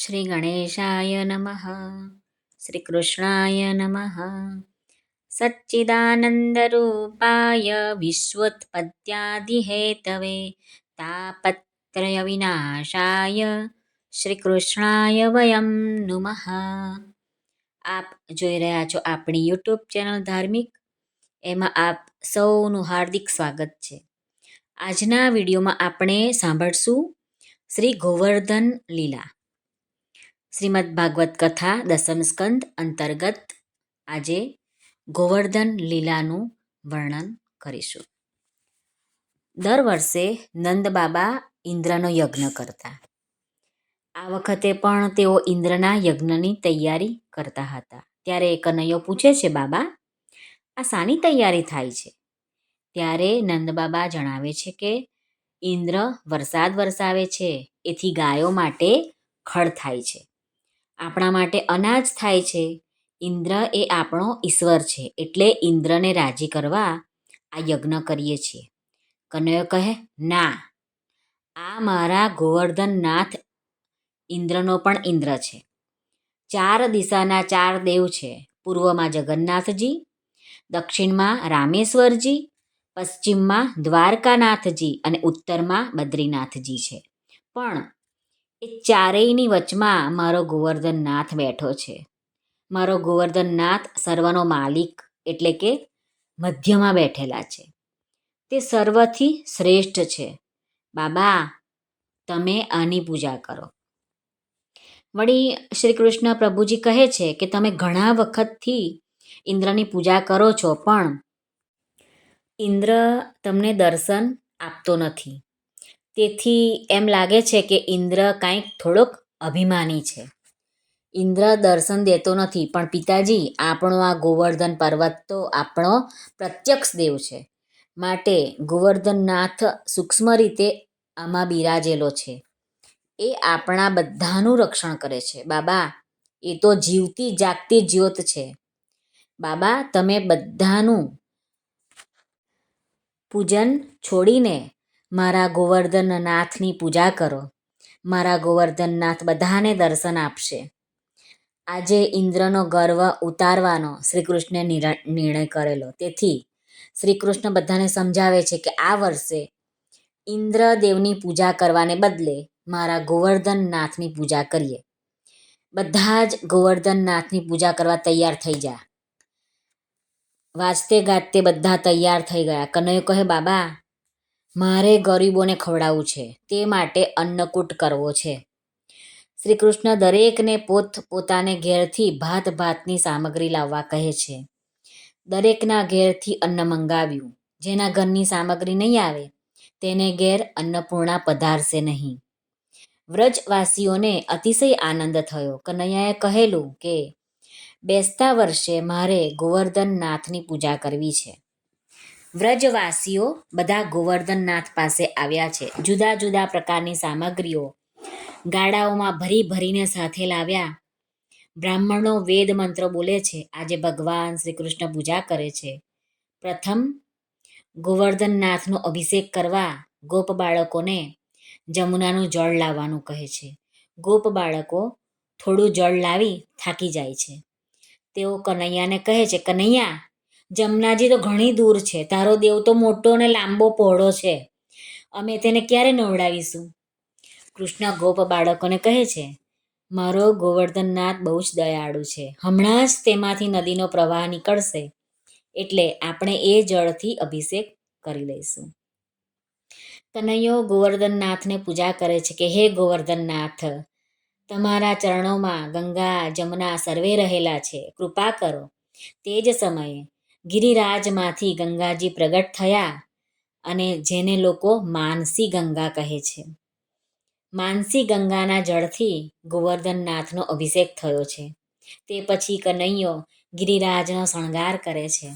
શ્રી ગણેશાય નમઃ શ્રી કૃષ્ણાય નમઃ સચ્ચિદાનંદરૂપાય વિશ્વોત્પત્યાદિહેતવે તાપત્રય વિનાશાય શ્રી કૃષ્ણાય વયમ નુમઃ આપ જોઈ રહ્યા છો આપણી યુટ્યુબ ચેનલ ધાર્મિક, એમાં આપ સૌનું હાર્દિક સ્વાગત છે. આજના વિડીયોમાં આપણે સાંભળશું શ્રી ગોવર્ધન લીલા. શ્રીમદ ભાગવત કથા, દસમ સ્કંદ અંતર્ગત આજે ગોવર્ધન લીલાનું વર્ણન કરીશું. દર વર્ષે નંદ બાબા ઇન્દ્રનો યજ્ઞ કરતા. આ વખતે પણ તેઓ ઇન્દ્રના યજ્ઞની તૈયારી કરતા હતા. ત્યારે કનૈયો પૂછે છે, બાબા, આ શાની તૈયારી થાય છે? ત્યારે નંદ બાબા જણાવે છે કે, ઇન્દ્ર વરસાદ વરસાવે છે. એથી ગાયો માટે ખડ થાય છે. આપણા માટે અનાજ થાય છે. ઇન્દ્ર એ આપણો ઈશ્વર છે, એટલે ઇન્દ્રને રાજી કરવા આ યજ્ઞ કરીએ છીએ. કનૈયો કહે, ના, આ મારા ગોવર્ધન નાથ ઇન્દ્રનો પણ ઇન્દ્ર છે. ચાર દિશાના ચાર દેવ છે, પૂર્વમાં જગન્નાથજી, દક્ષિણમાં રામેશ્વરજી, પશ્ચિમમાં દ્વારકાનાથજી અને ઉત્તરમાં બદ્રીનાથજી છે. પણ એ ચારેયની વચમાં મારો ગોવર્ધનનાથ બેઠો છે. મારો ગોવર્ધનનાથ સર્વનો માલિક એટલે કે મધ્યમાં બેઠેલા છે. તે સર્વથી શ્રેષ્ઠ છે. બાબા, તમે આની પૂજા કરો. વળી શ્રી કૃષ્ણ પ્રભુજી કહે છે કે તમે ઘણા વખતથી ઇન્દ્રની પૂજા કરો છો, પણ ઇન્દ્ર તમને દર્શન આપતો નથી. તેથી એમ લાગે છે કે ઇન્દ્ર કાંઈક થોડોક અભિમાની છે. ઇન્દ્ર દર્શન દેતો નથી, પણ પિતાજી, આપણો આ ગોવર્ધન પર્વત તો આપણો પ્રત્યક્ષ દેવ છે. માટે ગોવર્ધનનાથ સૂક્ષ્મ રીતે આમાં બિરાજેલો છે. એ આપણા બધાનું રક્ષણ કરે છે. બાબા, એ તો જીવતી જાગતી જ્યોત છે. બાબા, તમે બધાનું પૂજન છોડીને મારા ગોવર્ધનનાથની પૂજા કરો. મારા ગોવર્ધનનાથ બધાને દર્શન આપશે. આજે ઇન્દ્રનો ગર્વ ઉતારવાનો શ્રી કૃષ્ણે નિર્ણય કરેલો. તેથી શ્રી કૃષ્ણ બધાને સમજાવે છે કે આ વર્ષે ઇન્દ્રદેવની પૂજા કરવાને બદલે મારા ગોવર્ધનનાથની પૂજા કરીએ. બધા જ ગોવર્ધનનાથની પૂજા કરવા તૈયાર થઈ જા. વાજતે ગાજતે બધા તૈયાર થઈ ગયા. કનૈયો કહે, બાબા મારે ગરીબોને ખવડાવવું છે, તે માટે અન્નકૂટ કરવો છે. શ્રી કૃષ્ણ દરેકને પોત પોતાને ઘેરથી ભાત ભાતની સામગ્રી લાવવા કહે છે. દરેકના ઘેરથી અન્ન મંગાવ્યું, જેના ઘરની સામગ્રી નહીં આવે, તેને ઘેર અન્નપૂર્ણા પધારશે નહીં. વ્રજવાસીઓને અતિશય આનંદ થયો. કનૈયાએ કહેલું કે, બેસતા વર્ષે મારે ગોવર્ધન નાથની પૂજા કરવી છે. વ્રજવાસીઓ બધા ગોવર્ધનનાથ પાસે આવ્યા છે. જુદા જુદા પ્રકારની સામગ્રીઓ ગાડાઓમાં ભરી ભરીને સાથે લાવ્યા. બ્રાહ્મણો વેદ મંત્ર બોલે છે, આજે ભગવાન શ્રી કૃષ્ણ પૂજા કરે છે. પ્રથમ, ગોવર્ધનનાથનો અભિષેક કરવા ગોપ બાળકોને જમુનાનું જળ લાવવાનું કહે છે. ગોપ બાળકો થોડું જળ લાવી થાકી જાય છે. તેઓ કનૈયાને કહે છે, કનૈયા જમનાજી તો ઘણી દૂર છે. તારો દેવ તો મોટો અને લાંબો પહોળો છે. અમે તેને ક્યારે નવડાવીશું? કૃષ્ણ ગોપ બાળકોને કહે છે, મારો ગોવર્ધનનાથ બહુ જ દયાળુ છે. હમણાં જ તેમાંથી નદીનો પ્રવાહ નીકળશે, એટલે આપણે એ જળથી અભિષેક કરી લઈશું. કનૈયો ગોવર્ધનનાથને પૂજા કરે છે કે, હે ગોવર્ધનનાથ, તમારા ચરણોમાં ગંગા, જમના સર્વે રહેલા છે. કૃપા કરો. તે જ સમયે ગિરિરાજમાંથી ગંગાજી પ્રગટ થયા અને જેને લોકો માનસી ગંગા કહે છે. માનસી ગંગાના જળથી ગોવર્ધનનાથનો અભિષેક થયો છે. તે પછી કનૈયો ગિરિરાજનો શણગાર કરે છે.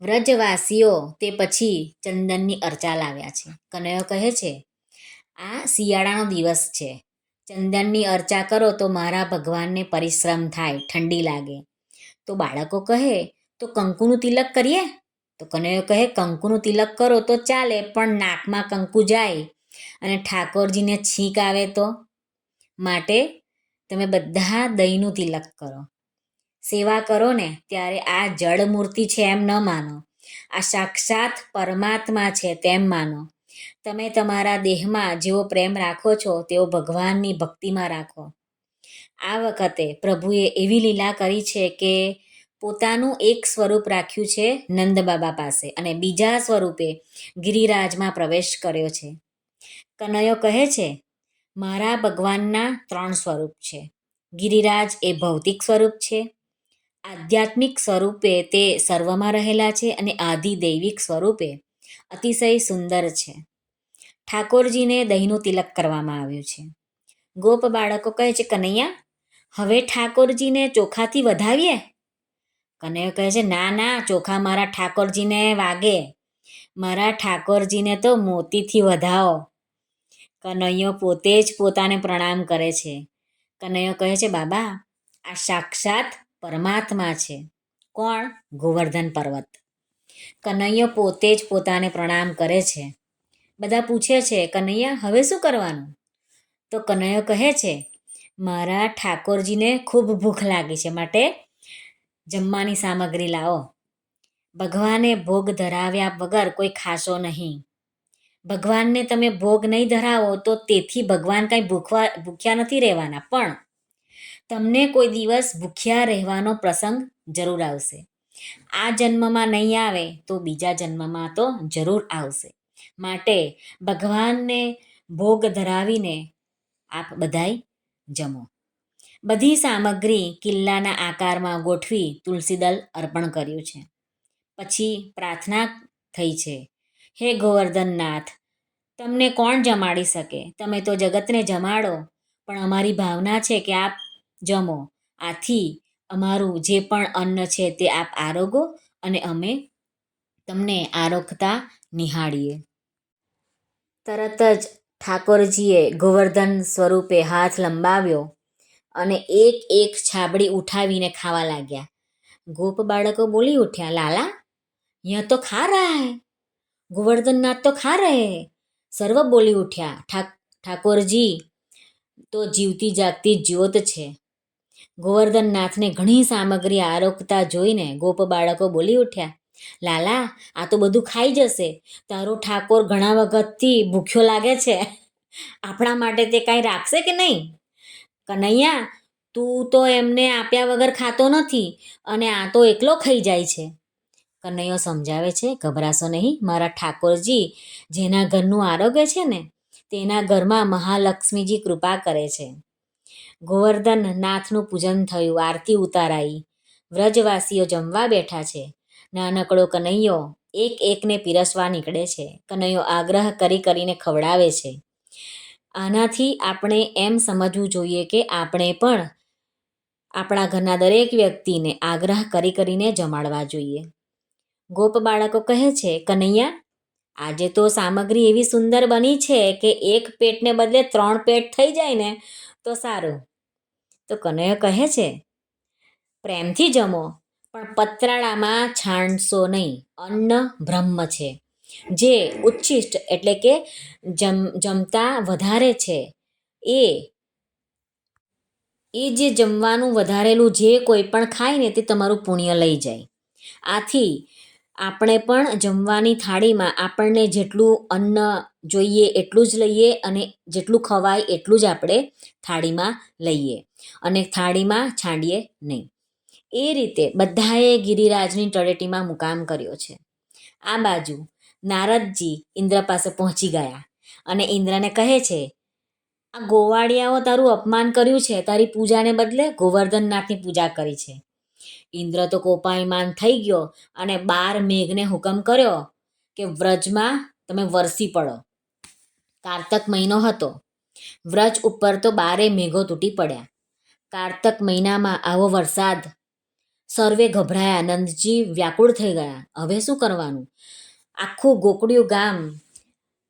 વ્રજવાસીઓ તે પછી ચંદનની અર્ચા લાવ્યા છે. કનૈયો કહે છે, આ શિયાળાનો દિવસ છે. ચંદનની અર્ચા કરો તો મારા ભગવાનને પરિશ્રમ થાય, ઠંડી લાગે. તો બાળકો કહે, તો કંકુનું તિલક કરીએ? તો કનૈયો કહે, કંકુનું તિલક કરો તો ચાલે, પણ નાકમાં કંકુ જાય અને ઠાકોરજીને છીંક આવે તો? માટે તમે બધા દહીંનું તિલક કરો. સેવા કરો ને ત્યારે આ જળ મૂર્તિ છે એમ ન માનો. આ સાક્ષાત પરમાત્મા છે તેમ માનો. તમે તમારા દેહમાં જેવો પ્રેમ રાખો છો, તેવો ભગવાનની ભક્તિમાં રાખો. આ વખતે પ્રભુએ એવી લીલા કરી છે કે પોતાનું એક સ્વરૂપ રાખ્યું છે નંદબાબા પાસે અને બીજા સ્વરૂપે ગિરિરાજમાં પ્રવેશ કર્યો છે. કનૈયો કહે છે, મારા ભગવાનના ત્રણ સ્વરૂપ છે. ગિરિરાજ એ ભૌતિક સ્વરૂપ છે, આધ્યાત્મિક સ્વરૂપે તે સર્વમાં રહેલા છે અને આદિદૈવિક સ્વરૂપે અતિશય સુંદર છે. ઠાકોરજીને દહીંનું તિલક કરવામાં આવ્યું છે. ગોપ બાળકો કહે છે, કનૈયા હવે ઠાકોરજીને ચોખાથી વધાવીએ? કનૈયો કહે છે, ના ના, ચોખા મારા ઠાકોરજીને વાગે. મારા ઠાકોરજીને તો મોતીથી વધાવો. કનૈયો પોતે જ પોતાને પ્રણામ કરે છે. કનૈયો કહે છે, બાબા, આ સાક્ષાત પરમાત્મા છે. કોણ? ગોવર્ધન પર્વત. કનૈયો પોતે જ પોતાને પ્રણામ કરે છે. બધા પૂછે છે, કનૈયા, હવે શું કરવાનું? તો કનૈયો કહે છે મારા ઠાકોરજીને ખૂબ ભૂખ લાગી છે માટે જમવાની સામગ્રી લાવો. ભગવાને ભોગ ધરાવ્યા વગર કોઈ ખાશો નહીં. ભગવાનને તમે ભોગ નહીં ધરાવો તો તેથી ભગવાન કાંઈ ભૂખવા, ભૂખ્યા નથી રહેવાના. પણ તમને કોઈ દિવસ ભૂખ્યા રહેવાનો પ્રસંગ જરૂર આવશે. આ જન્મમાં નહીં આવે તો બીજા જન્મમાં તો જરૂર આવશે. માટે ભગવાનને ભોગ ધરાવીને આપ બધાય જમો. બધી સામગ્રી કિલ્લાના આકારમાં ગોઠવી તુલસીદલ અર્પણ કર્યું છે. પછી પ્રાર્થના થઈ છે. હે ગોવર્ધનનાથ, તમને કોણ જમાડી શકે? તમે તો જગતને જમાડો, પણ અમારી ભાવના છે કે આપ જમો. આથી અમારું જે પણ અન્ન છે તે આપ આરોગો અને અમે તમને આરોગતા નિહાળીએ. તરત જ ઠાકોરજીએ ગોવર્ધન સ્વરૂપે હાથ લંબાવ્યો અને એક એક છાબડી ઉઠાવીને ખાવા લાગ્યા. ગોપ બાળકો બોલી ઉઠ્યા, લાલા યહ તો ખા રહા હૈ? ગોવર્ધનનાથ તો ખા રહે સર્વ બોલી ઉઠ્યા ઠાક ઠાકોરજી, તો જીવતી જાગતી જ્યોત છે. ગોવર્ધનનાથને ઘણી સામગ્રી આરોગતા જોઈને ગોપ બાળકો બોલી ઉઠ્યા લાલા, આ તો બધું ખાઈ જશે. તારો ઠાકોર ઘણા વખતથી ભૂખ્યો લાગે છે. આપણા માટે તે કાંઈ રાખશે કે નહીં? કનૈયા, તું તો એમને આપ્યા વગર ખાતો નથી અને આ તો એકલો ખાઈ જાય છે. કનૈયો સમજાવે છે, ગભરાશો નહીં, મારા ઠાકોરજી, જેના ઘરનું આરોગ્ય છે ને, તેના ઘરમાં મહાલક્ષ્મીજી કૃપા કરે છે. ગોવર્ધન નાથનું પૂજન થયું, આરતી ઉતારાઈ. વ્રજવાસીઓ જમવા બેઠા છે. નાનકડો કનૈયો એક એકને પીરસવા નીકળે છે. કનૈયો આગ્રહ કરી કરીને ખવડાવે છે. આનાથી આપણે એમ સમજવું જોઈએ કે આપણે પણ આપણા ઘરના દરેક વ્યક્તિને આગ્રહ કરી કરીને જમાડવા જોઈએ. ગોપ બાળકો કહે છે, કનૈયા, આજે તો સામગ્રી એવી સુંદર બની છે કે એક પેટને બદલે ત્રણ પેટ થઈ જાય ને તો સારું. તો કનૈયો કહે છે, પ્રેમથી જમો. પણ પતરાળામાં છાણશો નહીં. અન્ન બ્રહ્મ છે, જે ઉચ્છિષ્ટ એટલે કે જમ, જમતા વધારે છે. એ એ જે જમવાનું વધારેલું જે કોઈ પણ ખાય ને તે તમારું પુણ્ય લઈ જાય. આથી આપણે પણ જમવાની થાળીમાં આપણને જેટલું અન્ન જોઈએ એટલું જ લઈએ અને જેટલું ખવાય એટલું જ આપણે થાળીમાં લઈએ. અને થાળીમાં છાંડીએ નહીં. એ રીતે બધાએ ગિરિરાજની તળેટીમાં મુકામ કર્યો છે. આ બાજુ નારદજી ઇન્દ્ર પાસે પહોંચી ગયા અને ઇન્દ્રને કહે છે, આ ગોવાળિયાઓ તારું અપમાન કર્યું છે, તારી પૂજાને બદલે ગોવર્ધનનાથની પૂજા કરી છે. ઇન્દ્ર તો કોપાયમાન થઈ ગયો અને બાર મેઘને હુકમ કર્યો કે, વ્રજમાં તમે વરસી પડો. કારતક મહિનો હતો. વ્રજ ઉપર તો બારે મેઘો તૂટી પડ્યા. કારતક મહિનામાં આવો વરસાદ સર્વે ગભરાયા, નંદજી વ્યાકુળ થઈ ગયા. હવે શું કરવાનું? આખું ગોકળિયું ગામ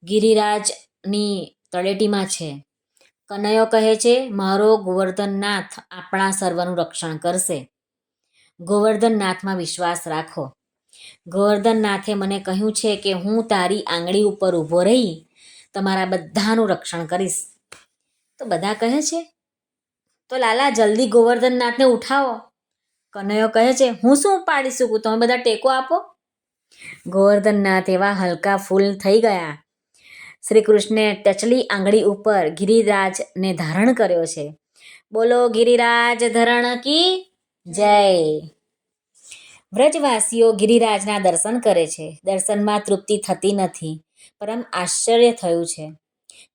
ગિરિરાજની તળેટીમાં છે. કનૈયો કહે છે, મારો ગોવર્ધનનાથ આપણા સર્વનું રક્ષણ કરશે. ગોવર્ધનનાથમાં વિશ્વાસ રાખો. ગોવર્ધનનાથે મને કહ્યું છે કે હું તારી આંગળી ઉપર ઊભો રહી, તમારા બધાનું રક્ષણ કરીશ. તો બધા કહે છે, તો લાલા, જલ્દી ગોવર્ધનનાથને ઉઠાવો. કનૈયો કહે છે, હું શું પાડી શકું? તમે બધા ટેકો આપો. ગોવર્ધનનાથ એવા હલકા ફૂલ થઈ ગયા. શ્રી કૃષ્ણે ટચલી આંગળી ઉપર ગિરિરાજને ધારણ કર્યો છે. બોલો, ગિરિરાજ ધરણ કી જય? વ્રજવાસીઓ ગિરિરાજના દર્શન કરે છે. દર્શનમાં તૃપ્તિ થતી નથી. પરમ આશ્ચર્ય થયું છે.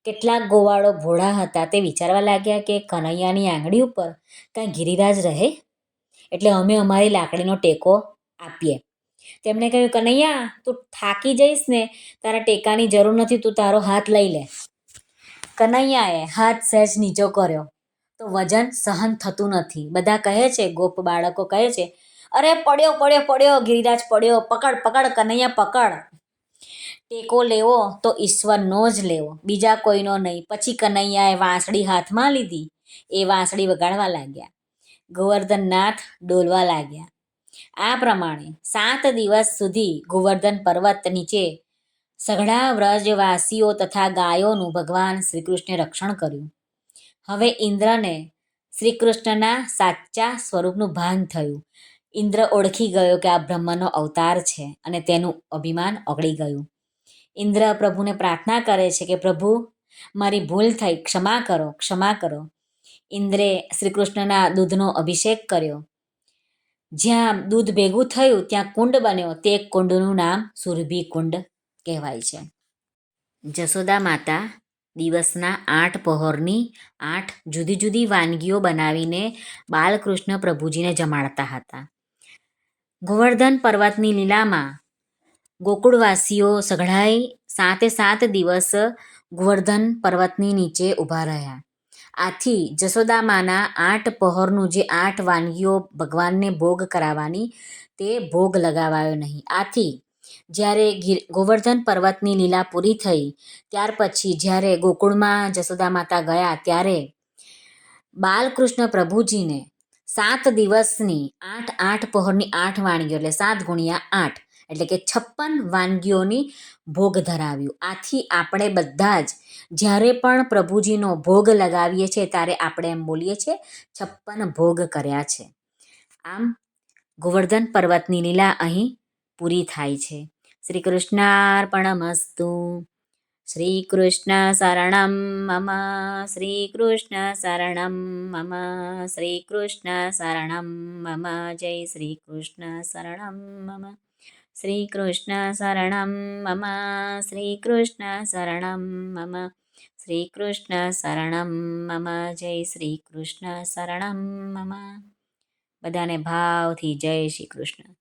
કેટલાક ગોવાળો ભોળા હતા તે વિચારવા લાગ્યા કે કનૈયાની આંગળી ઉપર કાંઈ ગિરિરાજ રહે? એટલે અમે અમારી લાકડીનો ટેકો આપીએ. તેમણે કહ્યું, કનૈયા, તું થાકી જઈશ ને, તારા ટેકાની જરૂર નથી, તું તારો હાથ લઈ લે. કનૈયાએ હાથ સહેજ નીચો કર્યો. તો વજન સહન થતું નથી. બધા કહે છે, ગોપ બાળકો કહે છે, અરે, પડ્યો પડ્યો પડ્યો, ગિરિરાજ પડ્યો, પકડ પકડ, કનૈયા, પકડ. ટેકો લેવો તો ઈશ્વરનો જ લેવો. બીજા કોઈનો નહીં. પછી કનૈયાએ વાંસળી હાથમાં લીધી. એ વાંસળી વગાડવા લાગ્યા. ગોવર્ધનનાથ ડોલવા લાગ્યા. આ પ્રમાણે સાત દિવસ સુધી ગોવર્ધન પર્વત નીચે સઘળા વ્રજવાસીઓ તથા ગાયોનું ભગવાન શ્રીકૃષ્ણે રક્ષણ કર્યું. હવે ઇન્દ્રને શ્રીકૃષ્ણના સાચા સ્વરૂપનું ભાન થયું. ઇન્દ્ર ઓળખી ગયો કે આ બ્રહ્મનો અવતાર છે અને તેનું અભિમાન ઓગળી ગયું. ઇન્દ્ર પ્રભુને પ્રાર્થના કરે છે કે પ્રભુ, મારી ભૂલ થઈ, ક્ષમા કરો ક્ષમા કરો. ઇન્દ્રે શ્રીકૃષ્ણના દૂધનો અભિષેક કર્યો. જ્યાં દૂધ ભેગું થયું, ત્યાં કુંડ બન્યો. તે કુંડનું નામ સુરભી કુંડ કહેવાય છે. જશોદા માતા દિવસના આઠ પહોરની આઠ જુદી જુદી વાનગીઓ બનાવીને બાલકૃષ્ણ પ્રભુજીને જમાડતા હતા. ગોવર્ધન પર્વતની લીલામાં ગોકુળવાસીઓ સઘળાઈ સાતે સાત દિવસ ગોવર્ધન પર્વતની નીચે ઊભા રહ્યા. આથી જસોદામાના આઠ પહોરનું જે આઠ વાનગીઓ ભગવાનને ભોગ કરાવવાની, તે ભોગ લગાવાયો નહીં. આથી જ્યારે ગીર, ગોવર્ધન પર્વતની લીલા પૂરી થઈ, ત્યાર પછી જ્યારે ગોકુળમાં જશોદા માતા ગયા, ત્યારે બાલકૃષ્ણ પ્રભુજીને સાત દિવસની આઠ આઠ પહોરની આઠ વાનગીઓ એટલે સાત ગુણ્યા આઠ એટલે કે છપ્પન વાનગીઓની ભોગ ધરાવ્યું. આથી આપણે બધા જ જ્યારે પણ પ્રભુજીનો ભોગ લગાવીએ છીએ ત્યારે આપણે એમ બોલીએ છીએ, છપ્પન ભોગ કર્યા છે. આમ ગોવર્ધન પર્વતની લીલા અહીં પૂરી થાય છે. શ્રી કૃષ્ણાર્પણમસ્તુ શ્રી કૃષ્ણ શરણમ મમ. શ્રી કૃષ્ણ શરણમ મમ. શ્રી કૃષ્ણ શરણમ મમ. જય શ્રી કૃષ્ણ શરણમ મમ. શ્રી કૃષ્ણ શરણમ મમ શ્રીકૃષ્ણ શરણમ મમ શ્રીકૃષ્ણ શરણમ મમ જય શ્રીકૃષ્ણ શરણમ મમ બધાને ભાવથી જય શ્રી કૃષ્ણ